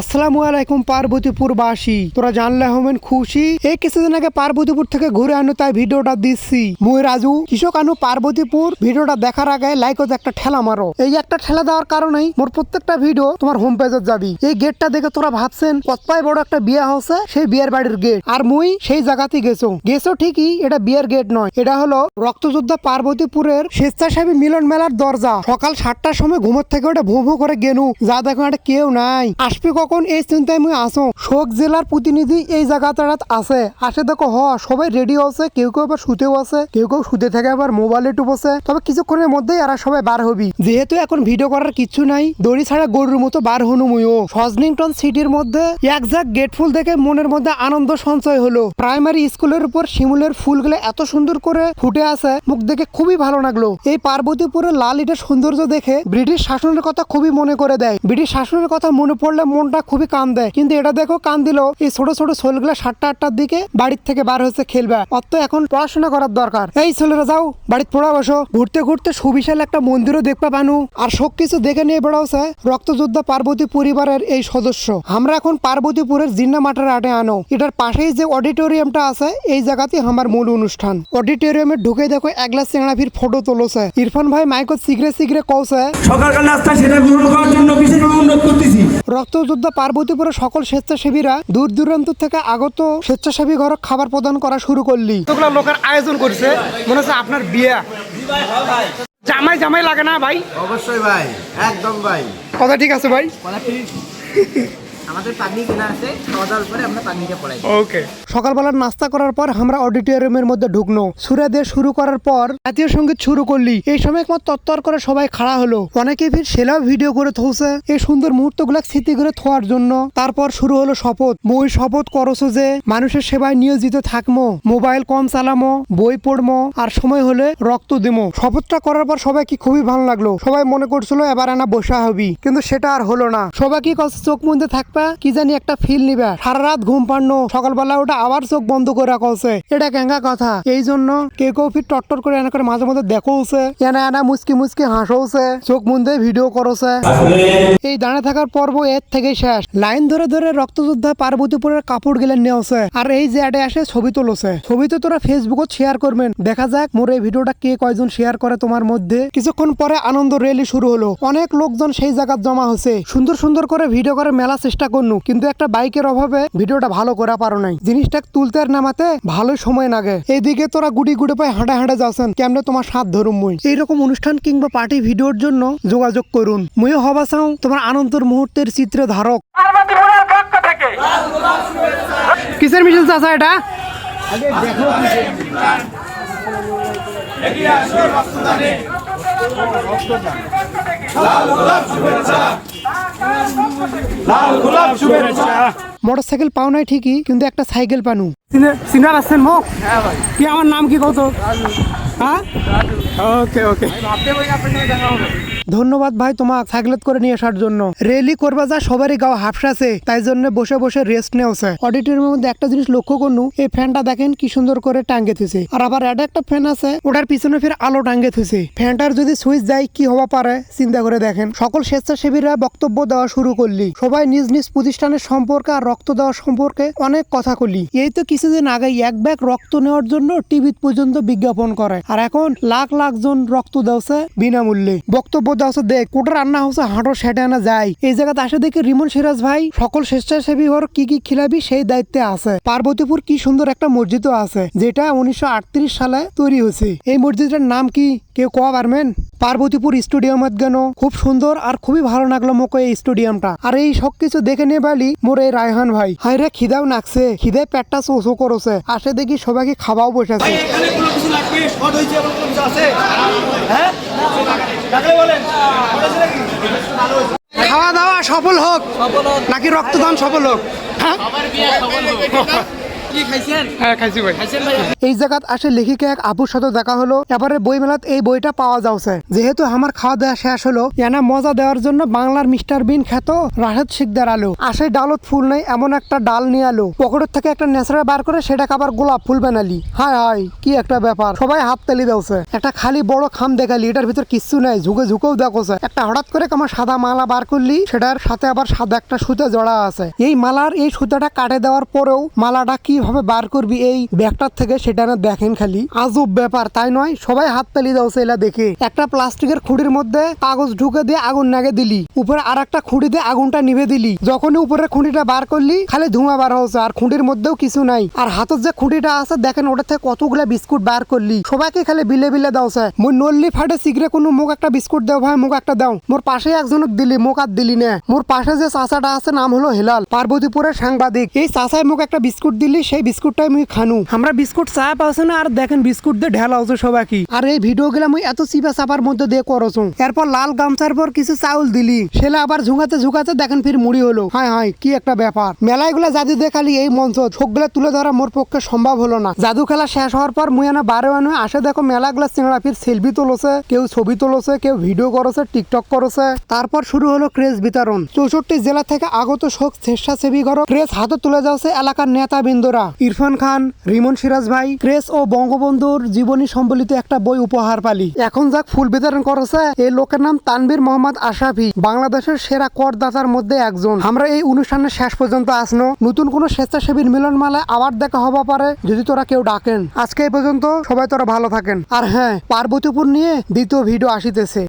আসসালামু আলাইকুম পার্বতীপুরবাসী। তোরা জানলে হবেন খুশি। এই কিছুদিন আগে পার্বতীপুর থেকে ঘুরে আনো, তাই ভিডিওটা দিচ্ছি। মুই রাজু, কৃষক আনু পার্বতীপুর। ভিডিওটা দেখার আগে লাইক একটা ঠেলা মারো। এই একটা ঠেলা দেওয়ার কারণেই মোর প্রত্যেকটা ভিডিও তোমার হোম পেজত যাবি। এই গেটটা দেখে তোরা ভাবছেন, কতটাই বড় একটা বিয়ে হচ্ছে সেই বিয়ের বাড়ির গেট আর মুই সেই জায়গাতে গেছো। গেছো ঠিকই, এটা বিয়ের গেট নয়। এটা হলো রক্তযোদ্ধা পার্বতীপুরের স্বেচ্ছাসেবী মিলন মেলার দরজা। সকাল সাতটার সময় ঘুমোর থেকে ওটা ভুঁ ভুঁ করে গেনু। যা দেখো এটা কেউ নাই। আসবি কখন এই চিন্তায় মুই আসো শোক জেলার প্রতিনিধি এই জায়গাটাত আছে। আসে দেখো, হ, সবাই রেডি আছে কেউ কেউ আবার শুতেও আছে, কেউ কেউ শুতে থেকে আবার মোবাইলে টুপছে তবে কিছুক্ষণের মধ্যেই এরা সবাই বার হবি। যেহেতু এখন ভিডিও করার কিছু নাই, দড়ি ছাড়া গরুর মতো বার হনু মুইও। সজনিংটন সিটির মধ্যে এক গেট ফুল দেখে মনের মধ্যে আনন্দ সঞ্চয় হলো। প্রাইমারি স্কুলের উপর শিমুলের ফুলগুলো এত সুন্দর করে ফুটে আছে, মুখ দেখে খুবই ভালো লাগল। এই পার্বতীপুরের লাল ইটের সৌন্দর্য দেখে ব্রিটিশ শাসনের কথা খুবই মনে করে দেয়। ব্রিটিশ শাসনের কথা মনে পড়লে মনটা খুবই কান দেয়। কিন্তু এটা দেখো কান দিল এই ছোট ছোট ছোলগুলো সাতটা আটটার দিকে বাড়ির থেকে বার হয়েছে খেলবে। অত এখন পড়াশোনা করার দরকার। এই ছেলেরা যাও বাড়িতে পড়া বসো। ঘুরতে ঘুরতে সুবিশাল একটা মন্দিরও দেখতে পানু আর সব কিছু দেখে নিয়ে বেড়াওছে রক্তযোদ্ধা পার্বতী পরিবারের এই সদস্য। আমরা এখন পার্বতীপুরের জিন্না মাঠের আটে আনো। এটার পাশেই যে অডিটোরিয়ামটা আছে এই জায়গাতে আমার মূল অনুষ্ঠান। অডিটোরিয়ামে ঢুকে দেখো এক গ্লাস চেংড়াভির ফটো তোলছে ইরফান ভাই মাইকত সিগরে সিগরে কৌছে সকালকার নাস্তা সেটা গ্রহণ করার জন্য বিশেষভাবে অনুরোধ করতেছি। রক্তযোদ্ধা পার্বতীপুরের সকল স্বেচ্ছাসেবীরা দূর দূরান্ত থেকে আগত স্বেচ্ছাসেবী ঘর খাবার প্রদান করা শুরু করলি। লোকের আয়োজন করছে মনে হচ্ছে আপনার বিয়া। জামাই জামাই লাগে না ভাই? অবশ্যই ভাই একদম ভাই। কথা ঠিক আছে ভাই? আমাদের পাগনি কেনা আছে খাওয়া দাওয়ার পরে আমরা পাগনিটা পড়াই। ওকে সকালবেলার নাস্তা করার পর আমরা অডিটোরিয়ামের মধ্যে সুরে দিয়ে শুরু করার পর জাতীয় সংগীত শুরু করলি। এই সময় একমাত্র তত্তর করে সবাই খাড়া হলো। অনেকে ফির সেলাও ভিডিও করে থৌছে এই সুন্দর মুহূর্তগুলো স্মৃতি করে থোয়ার জন্য। তারপর শুরু হলো শপথ। মই শপথ করছ যে মানুষের সেবায় নিয়োজিত থাকমো। মোবাইল কম চালামো বই পড়মো আর সময় হলে রক্ত দিমো। শপথটা করার পর সবাই কি খুবই ভালো লাগল। সবাই মনে করছিল এবার আনা বসা হবি। কিন্তু সেটা আর হলো না। সবাই কি কষ্ট চোখ মুন্দে থাকবা কি জানি একটা ফিল নিবা। সারা রাত ঘুম পাড়নো, সকালবেলা ওটা আবার চোখ বন্ধ করে রাখছে এটা কেঙ্গা কথা? এই জন্য কেউ কেউ ফির টট্টর করে এনা করে মাঝে মধ্যে দেখোছে। এনা এনা মুসকি মুসকি হাসছে। চোখ মুন্দে ভিডিও করছে। এই দাঁড়ে থাকার পর্ব এর থেকে শেষ। লাইন ধরে ধরে রক্তযোদ্ধা পার্বতীপুরের কাপড় গেলে নেওছে। আর এই যে অ্যাডে আসে, ছবি তুলছে। ছবি তো তোরা ফেসবুকত শেয়ার করবেন। দেখা যাক মোর এই ভিডিওটা কে কয়জন শেয়ার করে তোমার মধ্যে। কিছুক্ষণ পরে আনন্দ রেলি শুরু হলো। অনেক লোকজন সেই জায়গায় জমা হয়েছে। সুন্দর সুন্দর করে ভিডিও করে মেলা চেষ্টা করনু, কিন্তু একটা বাইকের অভাবে ভিডিওটা ভালো করা পারো নাই। জিনিসটা তুলতে আর নামাতে ভালোই সময় লাগে। এইদিকে তোরা গুটি গুটি পায়ে হাঁটা হাঁটা যাচ্ছেন, কেমনে তোমার সাথ ধরুম মুই? এইরকম অনুষ্ঠান কিংবা পার্টি ভিডিওর জন্য যোগাযোগ করুন। মুইও হবা চাও, তোমার আনন্দের মুহূর্তের চিত্র ধারক। কিসের মিছিল চাচা এটা? লাল গোলাপ শুভেচ্ছা মোটরসাইকেল পাও নাই ঠিকই কিন্তু একটা সাইকেল পানু। সিনার আসছেন মোক কি আমার নাম কি কত? হ্যাঁ? ওকে ওকে। ধন্যবাদ ভাই তোমাক সাইকেলত করে নিয়ে আসার জন্য। রেলি করবা যা সবারই গাও হাফসাছে তাই জন্য বসে বসে রেস্ট নেওছে অডিটোরিয়ামের মধ্যে একটা জিনিস লক্ষ্য করনু এই ফ্যানটা দেখেন কি সুন্দর করে টাঙ্গে থুছে আর আবার এটা একটা ফ্যান আছে ওটার পিছনে ফের আলো টাঙ্গে থুছে ফ্যানটার যদি সুইচ যায় কি হওয়া পারে চিন্তা করে দেখেন। সকল স্বেচ্ছাসেবীরা বক্তব্য দেওয়া শুরু করলি। সবাই নিজ নিজ প্রতিষ্ঠানের সম্পর্কে আর রক্ত দেওয়া সম্পর্কে অনেক কথা করলি এই তো কিছুদিন আগে এক ব্যাগ রক্ত নেওয়ার জন্য টিভি পর্যন্ত বিজ্ঞাপন করে। আর এখন লাখ লাখ জন রক্ত দেওয়া বিনামূল্যে। বক্তব্য দেওয়া দেখ, কোটা রান্না হচ্ছে, হাঁটো সেটে আনা যায়। এই জায়গাতে আসে দেখি রিমন সিরাজ ভাই, সকল স্বেচ্ছাসেবী ঘর কি কি খিলাবি সেই দায়িত্বে আছে। পার্বতীপুর কি সুন্দর একটা মসজিদও আছে, যেটা উনিশশো আটত্রিশ সালে তৈরি হয়েছে। এই মসজিদের নাম কি? কেউ কোয়া পারবেন পার্বতীপুর স্টেডিয়ামত গেল খুব সুন্দর আর খুবই ভালো লাগল মোকে এই স্টেডিয়ামটা। আর এই সব কিছু দেখে নিয়ে বালি মোর এই রায়হান ভাই। হাই রে খিদাও নাকছে খিদে পেটটা চোচো করছে। আসে দেখি সবাইকে খাওয়াও বসেছে। হ্যাঁ? খাওয়া দাওয়া সফল হোক। নাকি রক্তদান সফল হোক? হ্যাঁ? কি খাইছেন? হ্যাঁ খাইছি ভাই। খাইছেন ভাই? এই জায়গাত আসে লেখিকা এক আপুর সাথে দেখা হলো। এবারে বই মেলাত এই বইটা পাওয়া যাচ্ছে যেহেতু আমার খাওয়া দাওয়া শেষ হলো এনা মজা দেওয়ার জন্য বাংলার মিস্টার বিন খ্যাত রাশেদ শিকদার আলু। আসে ডালত ফুল নেই এমন একটা ডাল নিয়ে আলো। পকেটের থেকে একটা ন্যাচারাল বার করে সেটাকে আবার গোলাপ ফুল বানালি। হায় হায় কি একটা ব্যাপার। সবাই হাত তালি দেওছে। একটা খালি বড় খাম দেখালি এটার ভিতর কিচ্ছু নাই ঝুঁকে ঝুঁকেও দেখোছে। একটা হঠাৎ করে আমার সাদা মালা বার করলি সেটার সাথে আবার সাদা একটা সুতা জড়া আছে। এই মালার এই সুতাটা কাটে দেওয়ার পরেও মালাটা কীভাবে বার করবি এই ব্যাগটার থেকে, সেটা না দেখেন খালি। আজব ব্যাপার, তাই নয়, সবাই হাত তালি দাওছে এলা দেখে। একটা প্লাস্টিকের খুঁড়ির মধ্যে কাগজ ঢুকে দিয়ে আগুন নাগে দিলি, উপরে আর একটা খুঁড়ি দিয়ে আগুনটা নিভে দিলি। যখনই উপরের খুঁটিটা বার করলি, খালি ধোঁয়া বার হচ্ছে আর খুঁটির মধ্যেও কিছু নাই। আর হাতের যে খুঁটিটা আছে, দেখেন ওটা থেকে কতগুলা বিস্কুট বার করলি। সবাইকে খালি বিলে বিলে দাওছে। মুই নল্লি ফাটে সিগরে কোনো মুখ একটা বিস্কুট দাও ভাই, মুখ একটা দাও। মোর পাশে একজনক দিলি, মুখ আর দিলি না। মোর পাশে যে চাচাটা আছে, নাম হলো হেলাল, পার্বতীপুরের সাংবাদিক। এই চাচাই মুখ একটা বিস্কুট দিলি সেই বিস্কুটটাই মুই খানু। আমরা বিস্কুট চা পাওছে না আর দেখেন বিস্কুট দিয়ে ঢেলা হচ্ছে সবাইকে আর এই ভিডিও গুলা মুই এত চিপা চাপার মধ্যে দিয়ে করছ। এরপর লাল গামছার পর কিছু চাউল দিলি। সেলে আবার ঝুঁকাতে ঝুঁকাতে দেখেন ফির মুড়ি হলো। হ্যাঁ হায় কি একটা ব্যাপার। মেলায়গুলা জাদু দেখালি এই মঞ্চ সবগুলা তুলে ধরা মোর পক্ষে সম্ভব হলো না। জাদু খেলা শেষ হওয়ার পর মুই এনে বারো আনু আসে দেখো মেলাগুলা চিংড়া ফির সেলফি তোলছে কেউ ছবি তোলছে কেউ ভিডিও করেছে টিকটক করেছে। তারপর শুরু হলো ক্রেজ বিতরণ। চৌষট্টি জেলা থেকে আগত শোক স্বেচ্ছাসেবী ঘর ক্রেজ হাতে তুলে যাচ্ছে এলাকার নেতা বিন্দুরা ইরফান খান, রিমন সিরাজ ভাই ক্রেজ ও বঙ্গবন্ধুর জীবনী সম্বলিত একটা বই উপহার পালি। এখন যাক, ফুল বিতরণ করেছে এই লোকের নাম তানবীর মোহাম্মদ আশরাফি, বাংলাদেশের সেরা করদাতার মধ্যে একজন। আমরা এই অনুষ্ঠানের শেষ পর্যন্ত আসনো। নতুন কোনো স্বেচ্ছাসেবীর মিলন মিলনমালায় আবার দেখা হবা পারে, যদি তোরা কেউ ডাকেন। আজকে এই পর্যন্ত সবাই তোরা ভালো থাকেন। আর হ্যাঁ পার্বতীপুর নিয়ে দ্বিতীয় ভিডিও আসিতেছে।